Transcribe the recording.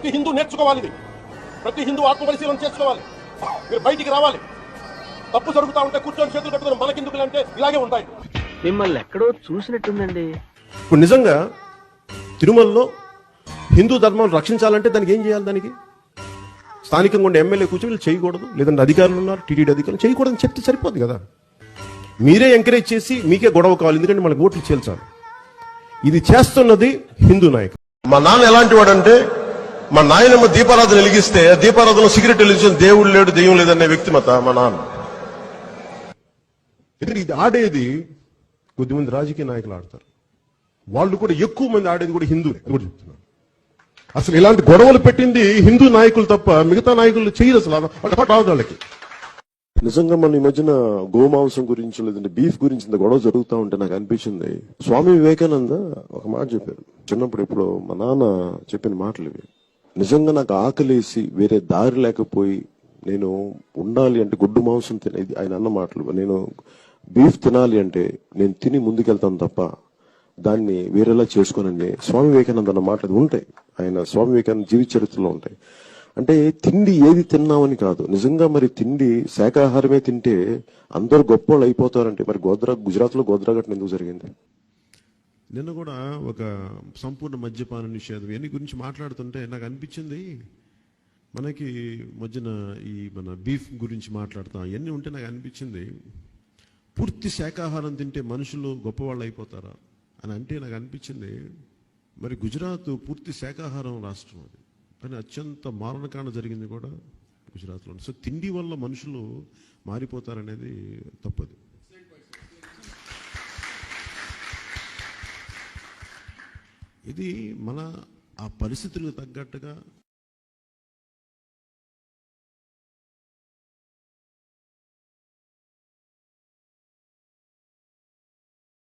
ప్రతి హిందూ నేర్చుకోవాలి. ఇది ప్రతి హిందూ ఆత్మపరిశీలన చేసుకోవాలి. మీరు బయటికి రావాలి. తప్పు జరుగుతా ఉంటే కూర్చొని చేతులు కట్టుకుని మనకెందుకు అంటే ఇలాగే ఉంటాయి. మిమ్మల్ని ఎక్కడో చూసినట్టుందండి. ఇప్పుడు నిజంగా తిరుమలలో హిందూ ధర్మం రక్షించాలంటే దానికి ఏం చేయాలి దానికి? స్థానికంగా ఉండే ఎమ్మెల్యే కూర్చొని వీళ్ళు చేయకూడదు. లేదంటే అధికారులు ఉన్నారు టీటీడీ అధికారులు చేయకూడదని చెప్తే సరిపోదు కదా. మీరే ఎంకరేజ్ చేసి మీకే గొడవ కావాలి. ఎందుకంటే మనకు ఓట్లు చేల్చాలి ఇది చేస్తున్నది హిందూ నాయకులు. మా నాన్న ఎలాంటి వాడంటే మా నాయనమ్మ దీపారాధన వెలిగిస్తే దీపారాధన సిగరెట్ వెలిగించిన దేవుడు లేడు దెయ్యం లేదనే వ్యక్తి మత మా నాన్న. ఇది ఆడేది కొద్దిమంది రాజకీయ నాయకులు ఆడతారు. వాళ్ళు కూడా ఎక్కువ మంది ఆడేది కూడా హిందూ. కూడా చెప్తున్నారు అసలు ఇలాంటి గొడవలు పెట్టింది హిందూ నాయకులు తప్ప మిగతా నాయకులు చేయరు అసలు. రాదు వాళ్ళకి. నిజంగా మన ఈ మధ్యన గోమాంసం గురించి లేదంటే బీఫ్ గురించి ఇంత గొడవ జరుగుతూ ఉంటే నాకు అనిపించింది. స్వామి వివేకానంద ఒక మాట చెప్పారు. చిన్నప్పుడు ఇప్పుడు మా నాన్న చెప్పిన మాటలు ఇవి. నిజంగా నాకు ఆకలేసి వేరే దారి లేకపోయి నేను ఉండాలి అంటే గుడ్డు మాంసం తినేది ఆయన అన్న మాటలు. నేను బీఫ్ తినాలి అంటే నేను తిని ముందుకెళ్తాను తప్ప దాన్ని వేరేలా చేసుకోనండి. స్వామి వివేకానంద అన్న మాటలు ఉంటాయి. ఆయన స్వామి వివేకానంద జీవిత చరిత్రలో ఉంటాయి. అంటే తిండి ఏది తిన్నామని కాదు. నిజంగా మరి తిండి శాకాహారమే తింటే అందరు గొప్పోళ్ళు అయిపోతారంటే మరి గోద్రా గుజరాత్లో గోద్రా ఘటన ఎందుకు జరిగింది? నిన్న కూడా ఒక సంపూర్ణ మద్యపాన నిషేధం. ఇవన్నీ గురించి మాట్లాడుతుంటే నాకు అనిపించింది మనకి మధ్యన ఈ మన బీఫ్ గురించి మాట్లాడతాం ఇవన్నీ ఉంటే నాకు అనిపించింది పూర్తి శాకాహారం తింటే మనుషులు గొప్పవాళ్ళు అయిపోతారా అని అంటే నాకు అనిపించింది మరి గుజరాత్ పూర్తి శాకాహారం రాష్ట్రం అది. కానీ అత్యంత మారణకాండ జరిగింది కూడా గుజరాత్లో సో తిండి వల్ల మనుషులు మారిపోతారనేది తప్పదు. ఇది మన ఆ పరిస్థితులకు తగ్గట్టుగా